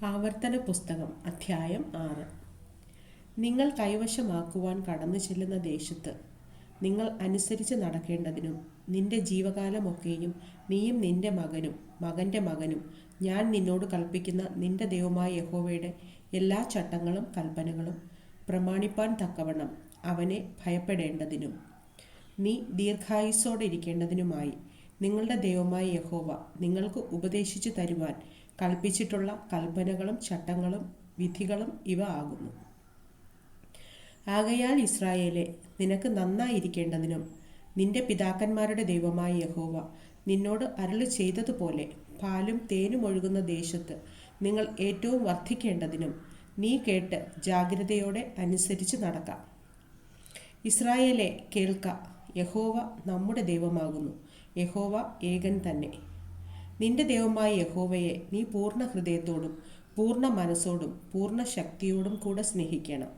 ആവർത്തന പുസ്തകം അധ്യായം ആറ്. നിങ്ങൾ കൈവശമാക്കുവാൻ കടന്നു ചെല്ലുന്ന ദേശത്ത് നിങ്ങൾ അനുസരിച്ച് നടക്കേണ്ടതിനും നിന്റെ ജീവകാലമൊക്കെയും നീയും നിന്റെ മകനും മകന്റെ മകനും ഞാൻ നിന്നോട് കൽപ്പിക്കുന്ന നിന്റെ ദൈവമായ യഹോവയുടെ എല്ലാ ചട്ടങ്ങളും കൽപ്പനകളും പ്രമാണിപ്പാൻ തക്കവണ്ണം അവനെ ഭയപ്പെടേണ്ടതിനും നീ ദീർഘായുസ്സോടെ ഇരിക്കേണ്ടതിനുമായി നിങ്ങളുടെ ദൈവമായ യഹോവ നിങ്ങൾക്ക് ഉപദേശിച്ചു തരുവാൻ കൽപ്പിച്ചിട്ടുള്ള കൽപ്പനകളും ചട്ടങ്ങളും വിധികളും ഇവ ആകുന്നു. ആകയാൽ ഇസ്രായേലെ നിനക്ക് നന്നായിരിക്കേണ്ടതിനും നിന്റെ പിതാക്കന്മാരുടെ ദൈവമായ യഹോവ നിന്നോട് അരുളി ചെയ്തതുപോലെ പാലും തേനും ഒഴുകുന്ന ദേശത്ത് നിങ്ങൾ ഏറ്റവും വർദ്ധിക്കേണ്ടതിനും നീ കേട്ട് ജാഗ്രതയോടെ അനുസരിച്ച് നടക്കാം. ഇസ്രായേലെ കേൾക്ക യഹോവ നമ്മുടെ ദൈവമാകുന്നു. യഹോവ ഏകൻ തന്നെ. നിന്റെ ദൈവമായ യഹോവയെ നീ പൂർണ ഹൃദയത്തോടും പൂർണ മനസ്സോടും പൂർണ ശക്തിയോടും കൂടെ സ്നേഹിക്കണം.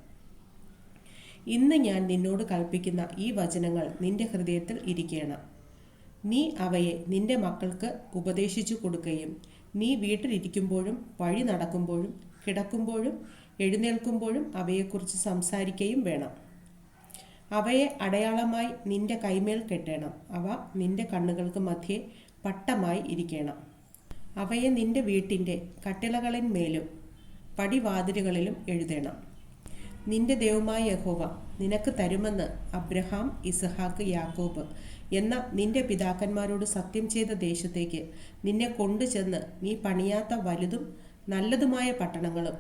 ഇന്ന് ഞാൻ നിന്നോട് കൽപ്പിക്കുന്ന ഈ വചനങ്ങൾ നിന്റെ ഹൃദയത്തിൽ ഇരിക്കണം. നീ അവയെ നിന്റെ മക്കൾക്ക് ഉപദേശിച്ചു കൊടുക്കുകയും നീ വീട്ടിലിരിക്കുമ്പോഴും വഴി നടക്കുമ്പോഴും കിടക്കുമ്പോഴും എഴുന്നേൽക്കുമ്പോഴും അവയെക്കുറിച്ച് സംസാരിക്കുകയും വേണം. അവയെ അടയാളമായി നിന്റെ കൈമേൽ കെട്ടണം. അവ നിന്റെ കണ്ണുകൾക്ക് മധ്യേ പട്ടമായി ഇരിക്കണം. അവയെ നിന്റെ വീട്ടിന്റെ കട്ടിളകളിന്മേലും പടിവാതിലുകളിലും എഴുതണം. നിന്റെ ദൈവമായ യഹോവ നിനക്ക് തരുമെന്ന് അബ്രഹാം ഇസഹാക്ക് യാക്കോബ് എന്ന നിന്റെ പിതാക്കന്മാരോട് സത്യം ചെയ്ത ദേശത്തേക്ക് നിന്നെ കൊണ്ടുചെന്ന് നീ പണിയാത്ത വലുതും നല്ലതുമായ പട്ടണങ്ങളും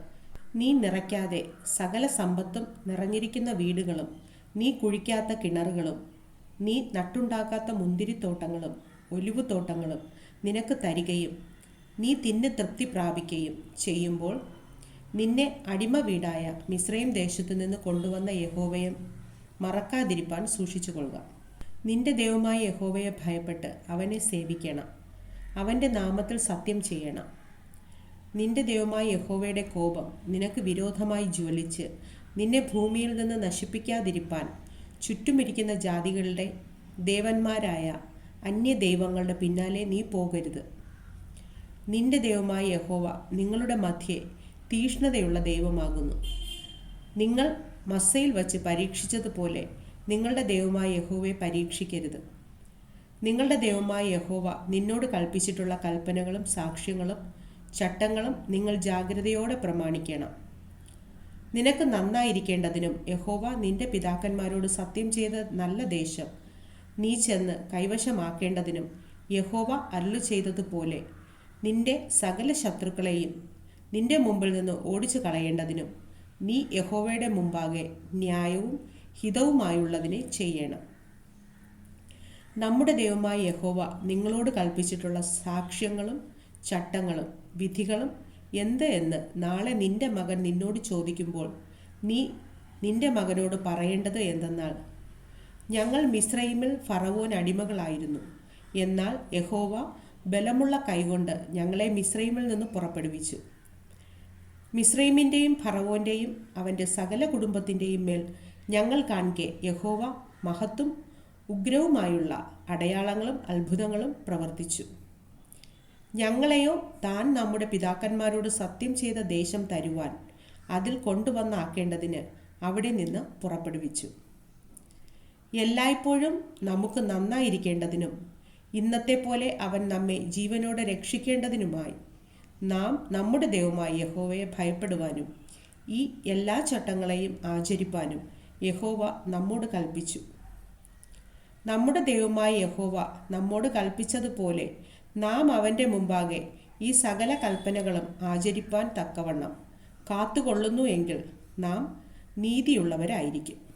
നീ നിറയ്ക്കാതെ സകല സമ്പത്തും നിറഞ്ഞിരിക്കുന്ന വീടുകളും നീ കുഴിക്കാത്ത കിണറുകളും നീ നട്ടുണ്ടാക്കാത്ത മുന്തിരിത്തോട്ടങ്ങളും ഒലിവുതോട്ടങ്ങളും നിനക്ക് തരികയും നീ തിന്ന് തൃപ്തി പ്രാപിക്കുകയും ചെയ്യുമ്പോൾ നിന്നെ അടിമ വീടായ മിശ്രയും ദേശത്തു നിന്ന് കൊണ്ടുവന്ന യഹോവയെ മറക്കാതിരിപ്പാൻ സൂക്ഷിച്ചുകൊള്ളുക. നിന്റെ ദൈവമായ യഹോവയെ ഭയപ്പെട്ട് അവനെ സേവിക്കണം. അവന്റെ നാമത്തിൽ സത്യം ചെയ്യണം. നിന്റെ ദൈവമായ യഹോവയുടെ കോപം നിനക്ക് വിരോധമായി ജ്വലിച്ച് നിന്നെ ഭൂമിയിൽ നിന്ന് നശിപ്പിക്കാതിരിപ്പാൻ ചുറ്റുമിരിക്കുന്ന ജാതികളുടെ ദേവന്മാരായ അന്യ ദൈവങ്ങളുടെ പിന്നാലെ നീ പോകരുത്. നിന്റെ ദൈവമായ യഹോവ നിങ്ങളുടെ മധ്യേ തീഷ്ണതയുള്ള ദൈവമാകുന്നു. നിങ്ങൾ മസ്സയിൽ വച്ച് പരീക്ഷിച്ചതുപോലെ നിങ്ങളുടെ ദൈവമായ യഹോവയെ പരീക്ഷിക്കരുത്. നിങ്ങളുടെ ദൈവമായ യഹോവ നിന്നോട് കൽപ്പിച്ചിട്ടുള്ള കൽപ്പനകളും സാക്ഷ്യങ്ങളും ചട്ടങ്ങളും നിങ്ങൾ ജാഗ്രതയോടെ പ്രമാണിക്കണം. നിനക്ക് നന്നായിരിക്കേണ്ടതിനും യഹോവ നിന്റെ പിതാക്കന്മാരോട് സത്യം ചെയ്ത നല്ല ദേശം നീ ചെന്ന് കൈവശമാക്കേണ്ടതിനും യഹോവ അല്ലു ചെയ്തതുപോലെ നിന്റെ സകല ശത്രുക്കളെയും നിന്റെ മുമ്പിൽ നിന്ന് ഓടിച്ചു കളയേണ്ടതിനും നീ യഹോവയുടെ മുമ്പാകെ ന്യായവും ഹിതവുമായുള്ളതിനെ ചെയ്യണം. നമ്മുടെ ദൈവമായ യഹോവ നിങ്ങളോട് കൽപ്പിച്ചിട്ടുള്ള സാക്ഷ്യങ്ങളും ചട്ടങ്ങളും വിധികളും എന്ത് എന്ന് നാളെ നിന്റെ മകൻ നിന്നോട് ചോദിക്കുമ്പോൾ നീ നിന്റെ മകനോട് പറയേണ്ടത് എന്തെന്നാൽ ഞങ്ങൾ മിശ്രൈമിൽ ഫറവോൻ അടിമകളായിരുന്നു. എന്നാൽ യഹോവ ബലമുള്ള കൈകൊണ്ട് ഞങ്ങളെ മിശ്രൈമിൽ നിന്ന് പുറപ്പെടുവിച്ചു. മിശ്രൈമിന്റെയും ഫറവോന്റെയും അവന്റെ സകല കുടുംബത്തിന്റെയും മേൽ ഞങ്ങൾ കാണിക്കെ യഹോവ മഹത്തും ഉഗ്രവുമായുള്ള അടയാളങ്ങളും അത്ഭുതങ്ങളും പ്രവർത്തിച്ചു. ഞങ്ങളെയോ താൻ നമ്മുടെ പിതാക്കന്മാരോട് സത്യം ചെയ്ത ദേശം തരുവാൻ അതിൽ കൊണ്ടുവന്നാക്കേണ്ടതിന് അവിടെ നിന്ന് പുറപ്പെടുവിച്ചു. എല്ലായ്പ്പോഴും നമുക്ക് നന്നായിരിക്കേണ്ടതിനും ഇന്നത്തെ പോലെ അവൻ നമ്മെ ജീവനോടെ രക്ഷിക്കേണ്ടതിനുമായി നാം നമ്മുടെ ദൈവമായ യഹോവയെ ഭയപ്പെടുവാനും ഈ എല്ലാ ചട്ടങ്ങളെയും ആചരിപ്പാനും യഹോവ നമ്മോട് കൽപ്പിച്ചു. നമ്മുടെ ദൈവമായ യഹോവ നമ്മോട് കൽപ്പിച്ചതുപോലെ നാം അവന്റെ മുമ്പാകെ ഈ സകല കൽപ്പനകളും ആചരിപ്പാൻ തക്കവണ്ണം കാത്തുകൊള്ളുന്നു എങ്കിൽ നാം നീതിയുള്ളവരായിരിക്കും.